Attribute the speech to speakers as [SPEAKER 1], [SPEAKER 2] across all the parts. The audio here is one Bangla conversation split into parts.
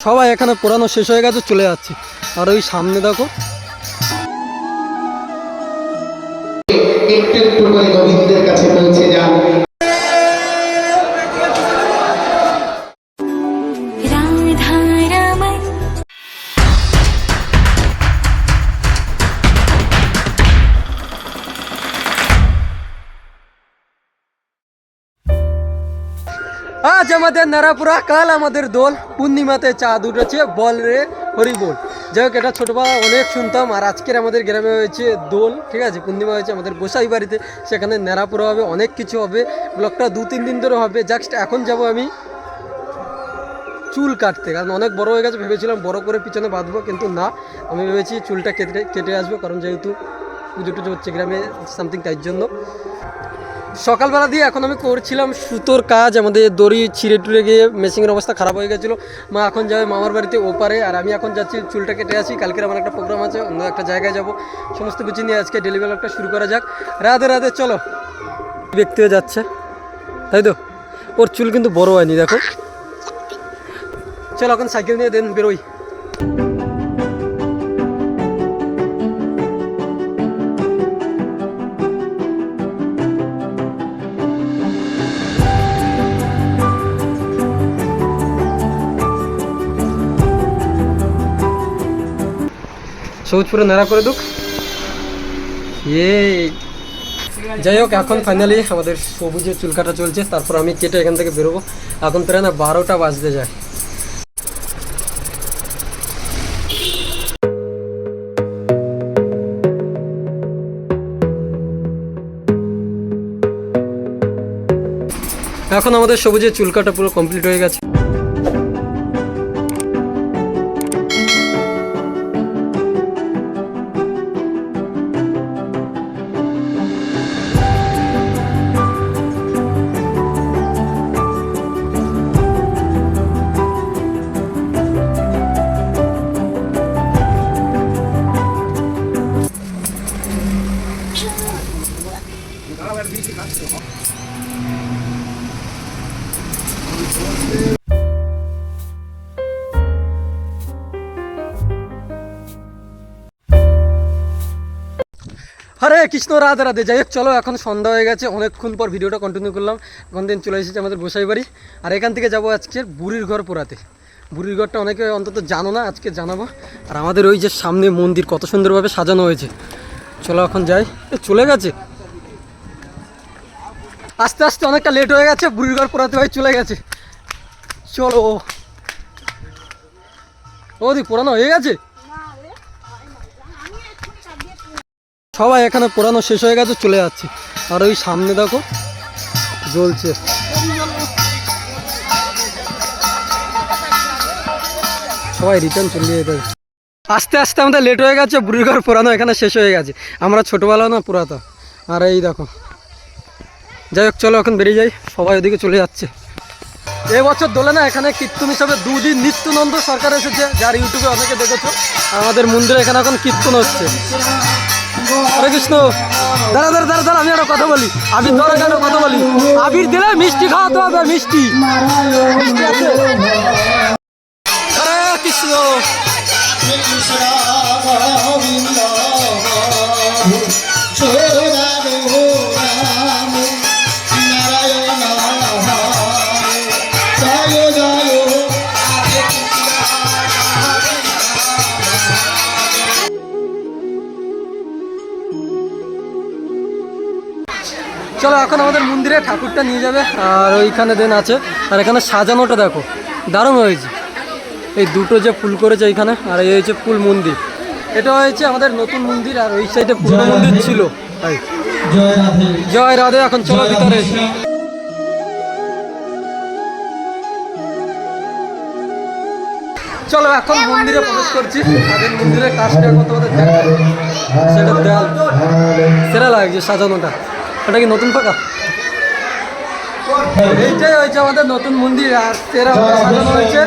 [SPEAKER 1] সবাই এখানে পুরানো শেষ হয়ে গেছে, চলে যাচ্ছে। আর ওই সামনে দেখো।
[SPEAKER 2] একটু একটু করে
[SPEAKER 1] আমাদের নারাপুরা, কাল আমাদের দোল। পূর্ণিমাতে চাঁদ উঠেছে বল রে, হরি বল। যাই হোক, এটা ছোটোবেলা অনেক শুনতাম, আর আজকের আমাদের গ্রামে হয়েছে দোল, ঠিক আছে? পূর্ণিমা হয়েছে আমাদের গোসাই বাড়িতে, সেখানে নেড়াপুরা হবে, অনেক কিছু হবে। ব্লকটা দু তিন দিন ধরে হবে। জাস্ট এখন যাব আমি চুল কাটতে, কারণ অনেক বড় হয়ে গেছে, ভেবেছিলাম বড় করে পিছনে বাঁধবো, কিন্তু না। আমি ভেবেছি চুলটা কেটে কেটে আসব, কারণ যেহেতু পুজো টুজো হচ্ছে গ্রামে সামথিং তাই জন্য। সকালবেলা দিয়ে এখন আমি করছিলাম সুতোর কাজ, আমাদের দড়ি ছিঁড়ে টুড়ে গিয়ে মেশিনের অবস্থা খারাপ হয়ে গেছিল। মা এখন যাবে মামার বাড়িতে ওপারে, আর আমি এখন যাচ্ছি চুলটা কেটে আসি। কালকের আমার একটা প্রোগ্রাম আছে, অন্য একটা জায়গায় যাব। সমস্ত কিছু নিয়ে আজকে ডেলি শুরু করা যাক। রাধে রাধে, চলো। ব্যক্তিও যাচ্ছে। তাই তো? ওর চুল কিন্তু বড় হয়নি, দেখো। চলো এখন সাইকেল নিয়ে দেন বেরোই। সবুজপুরে নাড়া করে দুক ইয়ে যাই হোক, এখন ফাইনালি আমাদের সবুজের চুল কাটা চলছে, তারপর আমি কেটে এখান থেকে বেরোবো। এখন প্রায় না বারোটা বাজতে যায়। এখন আমাদের সবুজের চুল কাটা পুরো কমপ্লিট হয়ে গেছে। হরে কৃষ্ণ, রাধে রাধে। যাই হোক, চলো, এখন সন্ধ্যা হয়ে গেছে। অনেকক্ষণ পর ভিডিওটা কন্টিনিউ করলাম। এখন দিন চলে এসেছে আমাদের গোসাই বাড়ি। আর এখান থেকে যাব আজকে বুড়ির ঘর পোড়াতে। বুড়ির ঘরটা অনেকে অন্তত জানো না, আজকে জানাব। আর আমাদের ওই যে সামনে মন্দির কত সুন্দরভাবে সাজানো হয়েছে। চলো, এখন যাই। চলে গেছে? আস্তে আস্তে অনেকটা লেট হয়ে গেছে, বুড়ির ঘর পোড়াতে ভাই চলে গেছে। চলো। ও দি, পোড়ানো হয়ে গেছে? সবাই এখানে পোড়ানো শেষ হয়ে গেছে, চলে যাচ্ছে। আর ওই সামনে দেখো, জ্বলছে। সবাই রিটার্ন চলে যেতে। আস্তে আস্তে আমাদের লেট হয়ে গেছে, বুড়ির ঘর পোড়ানো এখানে শেষ হয়ে গেছে। আমরা ছোটোবেলা না পুরাতাম আর এই দেখো যাই হোক, চলো এখন বেরিয়ে যাই। সবাই ওদিকে চলে যাচ্ছে। এবছর দোলে না, এখানে কীর্তন হিসাবে দুদিন নিত্যানন্দ সরকার এসেছে, যার ইউটিউবে অনেকে দেখেছ। আমাদের মন্দিরে এখানে এখন কীর্তন হচ্ছে। হরে কৃষ্ণ। দাঁড়া দাঁড়া দাঁড়া আমি একটা কথা বলি। আবির, ধরে কেন কথা বলি। আবির দিলে মিষ্টি খাওয়াতে হবে, মিষ্টি। হরে কৃষ্ণ। চলো এখন আমাদের মন্দিরে ঠাকুরটা নিয়ে যাবে আর ওইখানে দেন আছে। আর এখানে সাজানোটা দেখো দারুণ হয়েছে। এই দুটো যে ফুল করেছে এইখানে আর এই হয়েছে ফুল মন্দির। এটা হয়েছে আমাদের নতুন মন্দির আর ওই সাইডে পুরনো মন্দির ছিল। জয় রাধে। এখন চলো ভিতরে। চলো এখন মন্দিরে প্রবেশ করছি। আগের মন্দিরের কাজটা এখন তোমাদের দেখাবো। সেটা দেয়াল। সেরা লাগছে সাজানোটা। এটা কি নতুন ফাঁকা এইটাই হয়েছে আমাদের নতুন মন্দির আর সেরা সাজানো হয়েছে।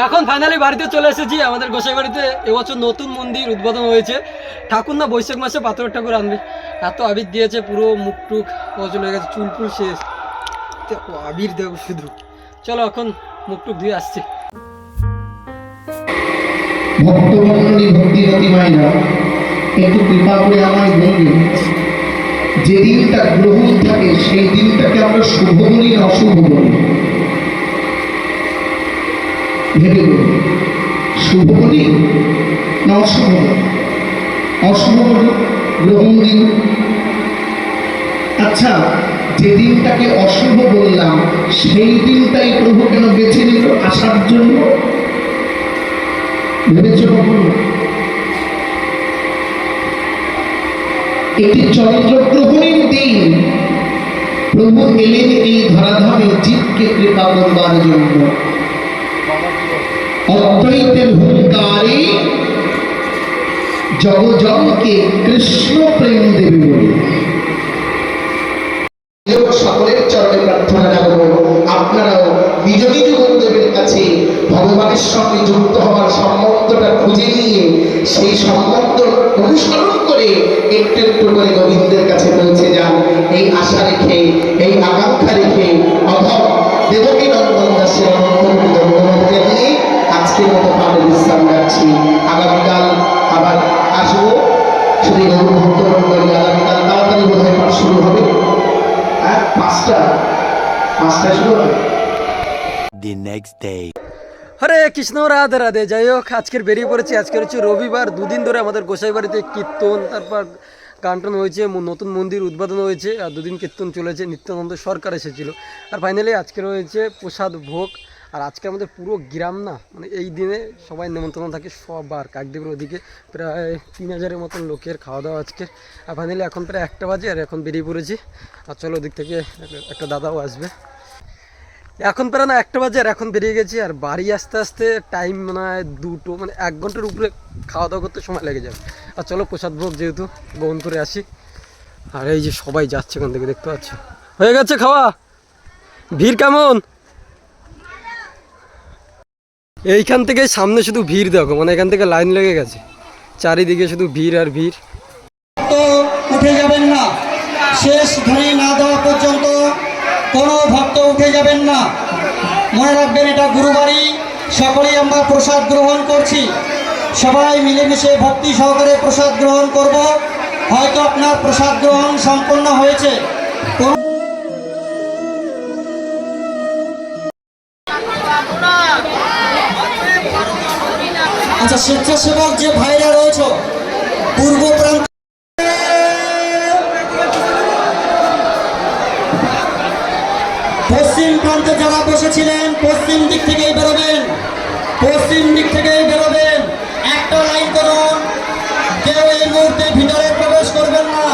[SPEAKER 1] এখন ফাইনালি বাড়িতে চলে এসেছি। আমাদের গোসাই বাড়িতে এবছর নতুন মন্দির উদ্বোধন হয়েছে। ঠাকুর না বৈশাখ মাসে পাথরের ঠাকুর আনবে। এত আবির দিয়েছে, পুরো মুখ টুক হয়ে গেছে, চুল ফুল শেষ। দেখো, আবির দেখো শুধু। চলো এখন মুখ টুক ধুয়ে আসছি।
[SPEAKER 2] ভক্তমণ্ডলী একটু কৃপা করে আমায় বলবেন গ্রহণ থাকে, সেই দিনটাকে আমরা শুভ বলি না অশুভ বলি। ভেবে বলি শুভ বলি না অশুভ অশুভ গ্রহণ দিন আচ্ছা যে দিনটাকে অশুভ বললাম, সেই দিনটাই প্রভু কেন বেছে নিল আসার জন্য? ভেবেছ কখনো? একটি চন্দ্রগ্রহণের দিন। প্রভু এলেন এই ধরাধামে, জীবকে কৃপা করবার জন্য। অদ্বৈতের হুঙ্কারে জগজনকে কৃষ্ণ প্রেম দেবে বলে। সকলের চরণে প্রার্থনা জানাব, আপনারাও নিজ নিজ গুরুদেবের কাছে ভগবানের সঙ্গে যুক্ত হওয়ার সম্বন্ধটা খুঁজে নিয়ে সেই সম্বন্ধ অনুসরণ করে একটু একটু করে গোবিন্দের কাছে পৌঁছে যান। এই আশা রেখে, এই আকাঙ্ক্ষা রেখে অধম দেবকী নন্দন দাসের আজকের মতো পাঠে বিশ্রাম রাখছি। আগামীকাল আবার আসব। শ্রী গৌর ভক্তমন্ডলী আগামীকাল তাড়াতাড়ি বোধ হয় পাঠ শুরু হবে। হ্যাঁ পাঁচটা। পাঁচটা শুরু হবে।
[SPEAKER 3] The next day.
[SPEAKER 1] হরে কৃষ্ণ রাধে রাধে। যাই হোক আজকের বেরিয়ে পড়েছি। আজকের হচ্ছে রবিবার দুদিন ধরে আমাদের গোসাই বাড়িতে কীর্তন তারপর গানটন হয়েছে নতুন মন্দির উদ্বোধন হয়েছে আর দুদিন কীর্তন চলেছে। নিত্যানন্দ সরকার এসেছিল। আর ফাইনালি আজকে রয়েছে প্রসাদ ভোগ। আর আজকে আমাদের পুরো গ্রাম না মানে এই দিনে সবাই নেমন্তন্ন থাকে সবার, কাকদ্বীপের ওদিকে প্রায় তিন হাজারের মতন লোকের খাওয়া দাওয়া আজকে। আর ফাইনালি এখন প্রায় একটা বাজে আর এখন বেরিয়ে পড়েছি। আর চলো ওদিক থেকে একটা- দাদাও আসবে। এখন প্রায় না একটা বাজে আর এখন বেরিয়ে গেছি আর বাড়ি আসতে আসতে টাইম মনে দুটো মানে এক ঘণ্টার উপরে খাওয়া দাওয়া করতে সময় লেগে যাবে। আর চলো প্রসাদ ভোগ যেহেতু গ্রহণ করে আসি। আর এই যে সবাই যাচ্ছে ওখান থেকে, দেখতে পাচ্ছ? হয়ে গেছে খাওয়া? ভিড় কেমন? এইখান থেকে সামনে শুধু ভিড় দেখো মানে এখান থেকে লাইন লেগে গেছে। চারিদিকে শুধু ভিড় আর ভিড়।
[SPEAKER 4] তো উঠে যাবেন না। শেষ ধ্বনি না দেওয়া পর্যন্ত কোনো ভক্ত উঠে যাবেন না। মনে রাখবেন এটা গুরুবাড়ি, সকলেই আমরা প্রসাদ গ্রহণ করছি। সবাই মিলেমিশে ভক্তি সহকারে প্রসাদ গ্রহণ করব। হয়তো আপনার প্রসাদ গ্রহণ সম্পন্ন হয়েছে। যারা বসেছিলেন পশ্চিম দিক থেকেই বেরোবেন, পশ্চিম দিক থেকেই বেরোবেন। একটা লাইন করুন, কেউ এই মুহূর্তে ভিতরে প্রবেশ করবেন না।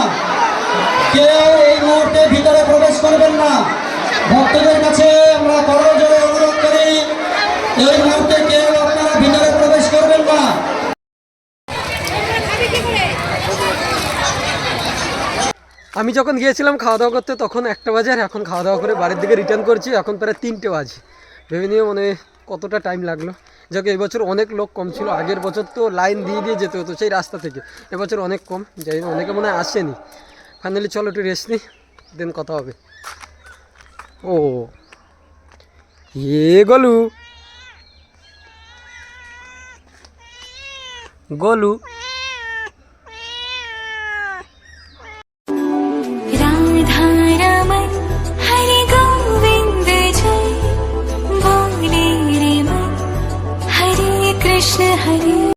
[SPEAKER 4] কেউ এই মুহূর্তে ভিতরে প্রবেশ করবেন না। ভক্তদের কাছে আমরা করজোরে অনুরোধ করি এই মুহূর্তে কেউ আপনারা ভিতরে প্রবেশ করবেন না
[SPEAKER 1] আমি যখন গিয়েছিলাম খাওয়া দাওয়া করতে, তখন একটা বাজে আর এখন খাওয়া দাওয়া করে বাড়ির দিকে রিটার্ন করছি, এখন প্রায় তিনটে বাজে। ভেবে নিয়ে মানে কতটা টাইম লাগল। যাকে এবছর অনেক লোক কম ছিল, আগের বছর তো লাইন দিয়ে দিয়ে যেতে হতো সেই রাস্তা থেকে। এবছর অনেক কম, যাই অনেকে মনে হয় আসেনি। ফাইনালি চলো একটু রেস্ট নিই দেন কথা হবে। ও, এ গলু। গলু। 这还